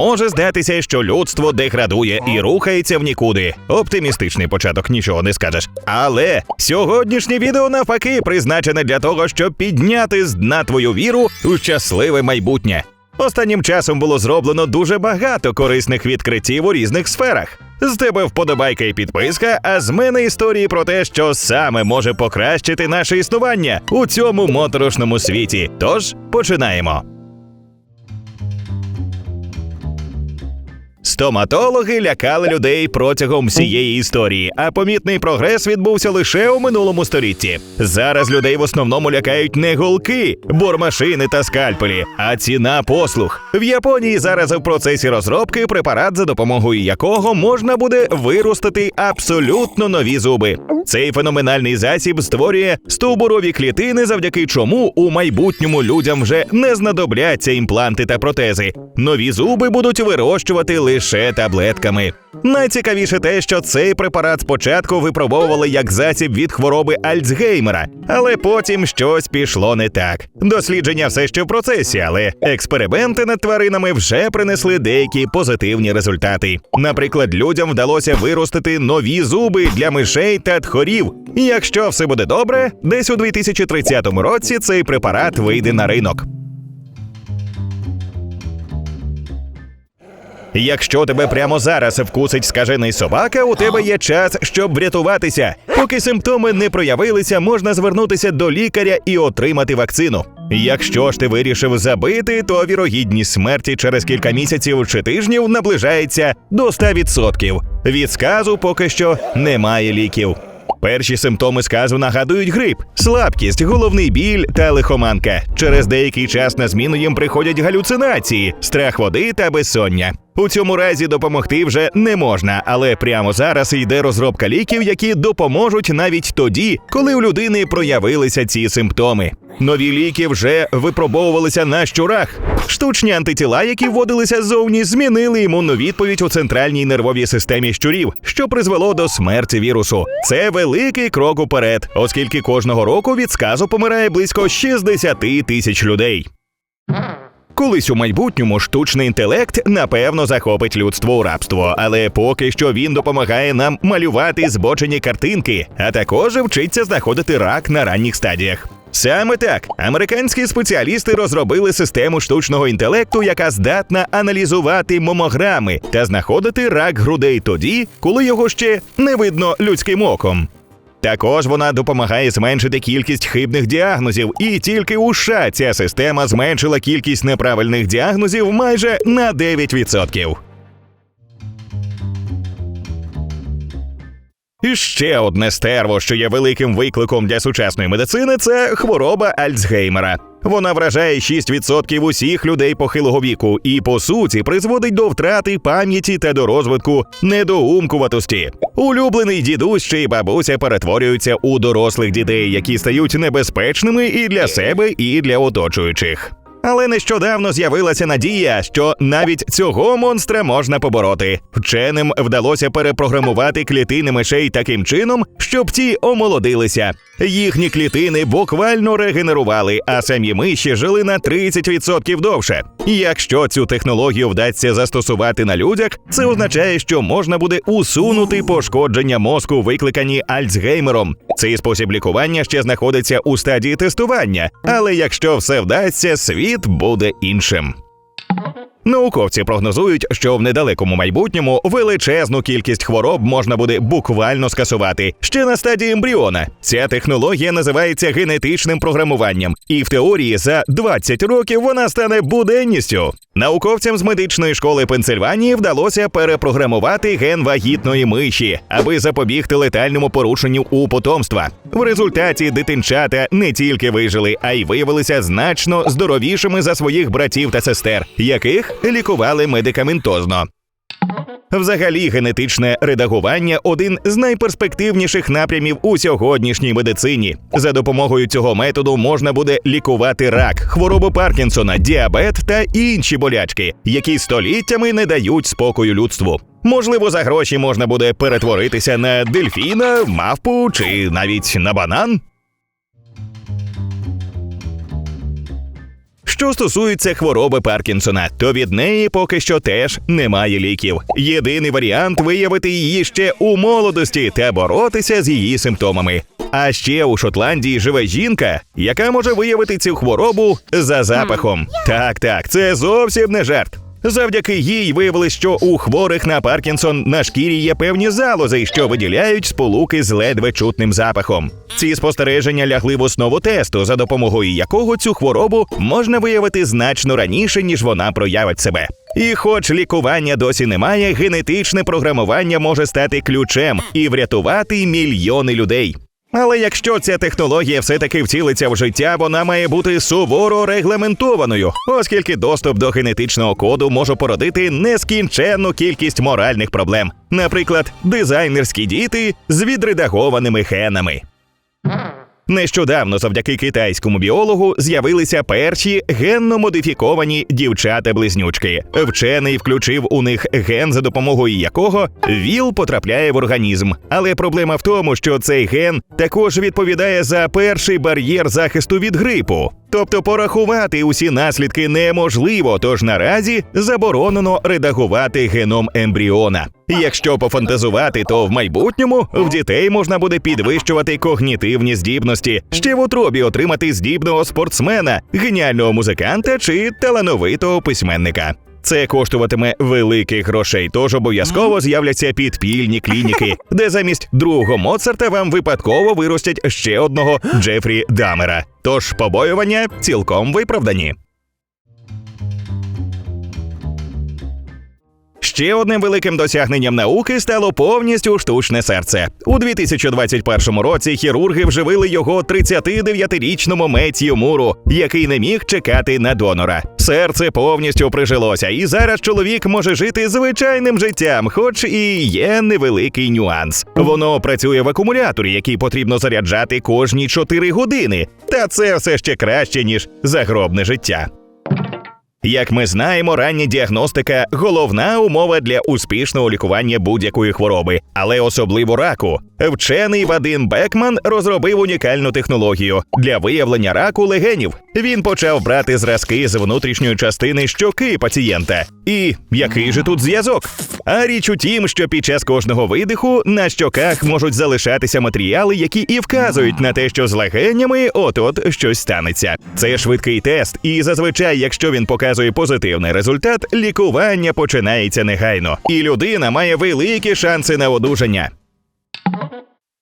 Може здатися, що людство деградує і рухається в нікуди. Оптимістичний початок, нічого не скажеш. Але сьогоднішнє відео навпаки призначене для того, щоб підняти з дна твою віру у щасливе майбутнє. Останнім часом було зроблено дуже багато корисних відкриттів у різних сферах. З тебе вподобайка і підписка, а з мене історії про те, що саме може покращити наше існування у цьому моторошному світі. Тож починаємо. Стоматологи лякали людей протягом всієї історії, а помітний прогрес відбувся лише у минулому столітті. Зараз людей в основному лякають не голки, бормашини та скальпелі, а ціна послуг. В Японії зараз в процесі розробки препарат, за допомогою якого можна буде виростити абсолютно нові зуби. Цей феноменальний засіб створює стовбурові клітини, завдяки чому у майбутньому людям вже не знадобляться імпланти та протези. Нові зуби будуть вирощувати лише таблетками. Найцікавіше те, що цей препарат спочатку випробовували як засіб від хвороби Альцгеймера, але потім щось пішло не так. Дослідження все ще в процесі, але експерименти над тваринами вже принесли деякі позитивні результати. Наприклад, людям вдалося виростити нові зуби для мишей та тхорів. Якщо все буде добре, десь у 2030 році цей препарат вийде на ринок. Якщо тебе прямо зараз вкусить скажений собака, у тебе є час, щоб врятуватися. Поки симптоми не проявилися, можна звернутися до лікаря і отримати вакцину. Якщо ж ти вирішив забити, то вірогідність смерті через кілька місяців чи тижнів наближається до 100%. Від сказу поки що немає ліків. Перші симптоми сказу нагадують грип, слабкість, головний біль та лихоманка. Через деякий час на зміну їм приходять галюцинації, страх води та безсоння. У цьому разі допомогти вже не можна, але прямо зараз йде розробка ліків, які допоможуть навіть тоді, коли у людини проявилися ці симптоми. Нові ліки вже випробовувалися на щурах. Штучні антитіла, які вводилися ззовні, змінили імунну відповідь у центральній нервовій системі щурів, що призвело до смерті вірусу. Це великий крок уперед, оскільки кожного року від сказу помирає близько 60 тисяч людей. Колись у майбутньому штучний інтелект напевно захопить людство у рабство, але поки що він допомагає нам малювати збочені картинки, а також вчиться знаходити рак на ранніх стадіях. Саме так американські спеціалісти розробили систему штучного інтелекту, яка здатна аналізувати мамограми та знаходити рак грудей тоді, коли його ще не видно людським оком. Також вона допомагає зменшити кількість хибних діагнозів, і тільки у США ця система зменшила кількість неправильних діагнозів майже на 9%. І ще одне стерво, що є великим викликом для сучасної медицини, це хвороба Альцгеймера. Вона вражає 6% усіх людей похилого віку і, по суті, призводить до втрати пам'яті та до розвитку недоумкуватості. Улюблений дідусь чи бабуся перетворюються у дорослих дітей, які стають небезпечними і для себе, і для оточуючих. Але нещодавно з'явилася надія, що навіть цього монстра можна побороти. Вченим вдалося перепрограмувати клітини мишей таким чином, щоб ті омолодилися. Їхні клітини буквально регенерували, а самі миші жили на 30% довше. Якщо цю технологію вдасться застосувати на людях, це означає, що можна буде усунути пошкодження мозку, викликані Альцгеймером. Цей спосіб лікування ще знаходиться у стадії тестування, але якщо все вдасться, світ буде іншим. Науковці прогнозують, що в недалекому майбутньому величезну кількість хвороб можна буде буквально скасувати ще на стадії ембріона. Ця технологія називається генетичним програмуванням, і в теорії за 20 років вона стане буденністю. Науковцям з медичної школи Пенсильванії вдалося перепрограмувати ген вагітної миші, аби запобігти летальному порушенню у потомства. В результаті дитинчата не тільки вижили, а й виявилися значно здоровішими за своїх братів та сестер, яких лікували медикаментозно. Взагалі, генетичне редагування один з найперспективніших напрямів у сьогоднішній медицині. За допомогою цього методу можна буде лікувати рак, хворобу Паркінсона, діабет та інші болячки, які століттями не дають спокою людству. Можливо, за гроші можна буде перетворитися на дельфіна, мавпу чи навіть на банан. Що стосується хвороби Паркінсона, то від неї поки що теж немає ліків. Єдиний варіант виявити її ще у молодості та боротися з її симптомами. А ще у Шотландії живе жінка, яка може виявити цю хворобу за запахом. Так, так, це зовсім не жарт. Завдяки їй виявили, що у хворих на Паркінсон на шкірі є певні залози, що виділяють сполуки з ледве чутним запахом. Ці спостереження лягли в основу тесту, за допомогою якого цю хворобу можна виявити значно раніше, ніж вона проявить себе. І, хоч лікування досі немає, генетичне програмування може стати ключем і врятувати мільйони людей. Але якщо ця технологія все-таки вцілиться в життя, вона має бути суворо регламентованою, оскільки доступ до генетичного коду може породити нескінченну кількість моральних проблем, наприклад, дизайнерські діти з відредагованими генами. Нещодавно, завдяки китайському біологу, з'явилися перші генно модифіковані дівчата-близнючки. Вчений включив у них ген, за допомогою якого ВІЛ потрапляє в організм. Але проблема в тому, що цей ген також відповідає за перший бар'єр захисту від грипу. Тобто порахувати усі наслідки неможливо, тож наразі заборонено редагувати геном ембріона. Якщо пофантазувати, то в майбутньому в дітей можна буде підвищувати когнітивні здібності, ще в утробі отримати здібного спортсмена, геніального музиканта чи талановитого письменника. Це коштуватиме великих грошей, тож обов'язково з'являться підпільні клініки, де замість другого Моцарта вам випадково виростять ще одного Джефрі Дамера. Тож побоювання цілком виправдані. Ще одним великим досягненням науки стало повністю штучне серце. У 2021 році хірурги вживили його 39-річному Меттію Муру, який не міг чекати на донора. Серце повністю прижилося, і зараз чоловік може жити звичайним життям, хоч і є невеликий нюанс. Воно працює в акумуляторі, який потрібно заряджати кожні 4 години. Та це все ще краще ніж загробне життя. Як ми знаємо, рання діагностика головна умова для успішного лікування будь-якої хвороби, але особливо раку. Вчений Вадим Бекман розробив унікальну технологію для виявлення раку легенів. Він почав брати зразки з внутрішньої частини щоки пацієнта. І який же тут зв'язок? А річ у тім, що під час кожного видиху на щоках можуть залишатися матеріали, які і вказують на те, що з легенями от-от щось станеться. Це швидкий тест, і зазвичай, якщо він показує позитивний результат, лікування починається негайно, і людина має великі шанси на одужання.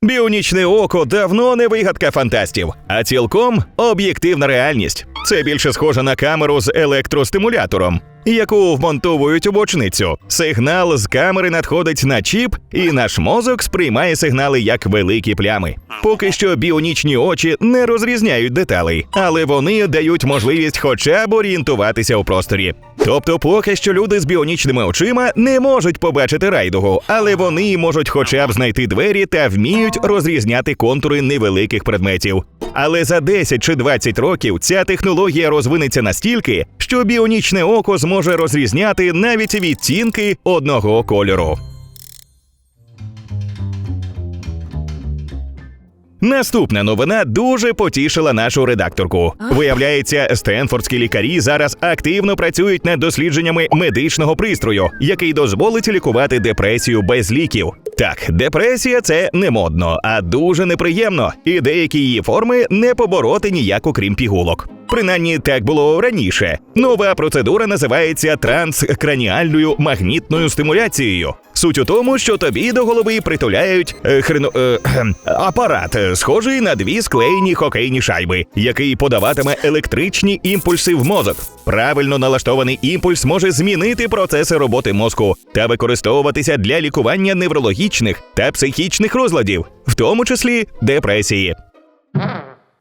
Біонічне око давно не вигадка фантастів, а цілком об'єктивна реальність. Це більше схоже на камеру з електростимулятором, яку вмонтовують у бочницю. Сигнал з камери надходить на чіп, і наш мозок сприймає сигнали як великі плями. Поки що біонічні очі не розрізняють деталей, але вони дають можливість хоча б орієнтуватися у просторі. Тобто, поки що люди з біонічними очима не можуть побачити райдугу, але вони можуть хоча б знайти двері та вміють розрізняти контури невеликих предметів. Але за 10 чи 20 років ця технологія розвинеться настільки, що біонічне око зможе розрізняти навіть відтінки одного кольору. Наступна новина дуже потішила нашу редакторку. Виявляється, стенфордські лікарі зараз активно працюють над дослідженнями медичного пристрою, який дозволить лікувати депресію без ліків. Так, депресія це не модно, а дуже неприємно, і деякі її форми не побороти ніяк окрім пігулок. Принаймні так було раніше. Нова процедура називається транскраніальною магнітною стимуляцією. Суть у тому, що тобі до голови притуляють е, хрено, е, апарат, е, схожий на дві склеєні хокейні шайби, який подаватиме електричні імпульси в мозок. Правильно налаштований імпульс може змінити процеси роботи мозку та використовуватися для лікування неврологічних та психічних розладів, в тому числі депресії.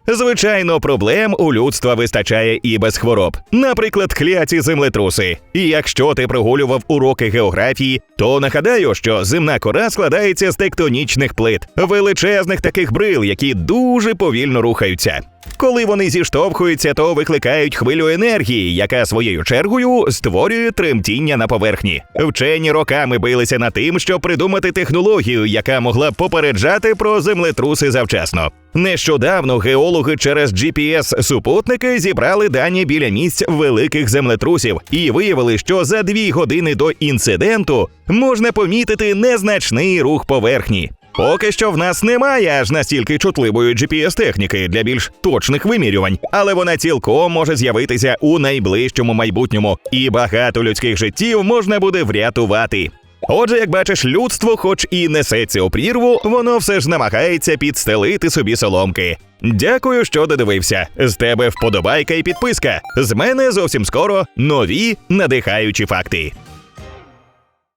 Звичайно, проблем у людства вистачає і без хвороб. Наприклад, кляті землетруси. І якщо ти прогулював уроки географії, то нагадаю, що земна кора складається з тектонічних плит, величезних таких брил, які дуже повільно рухаються. Коли вони зіштовхуються, то викликають хвилю енергії, яка своєю чергою створює тремтіння на поверхні. Вчені роками билися над тим, щоб придумати технологію, яка могла б попереджати про землетруси завчасно. Нещодавно геологи через GPS-супутники зібрали дані біля місць великих землетрусів і виявили, що за дві години до інциденту можна помітити незначний рух поверхні. Поки що в нас немає аж настільки чутливої GPS-техніки для більш точних вимірювань, але вона цілком може з'явитися у найближчому майбутньому, і багато людських життів можна буде врятувати. Отже, як бачиш, людство, хоч і несеться у прірву, воно все ж намагається підстелити собі соломки. Дякую, що додивився. З тебе вподобайка і підписка. З мене зовсім скоро нові надихаючі факти.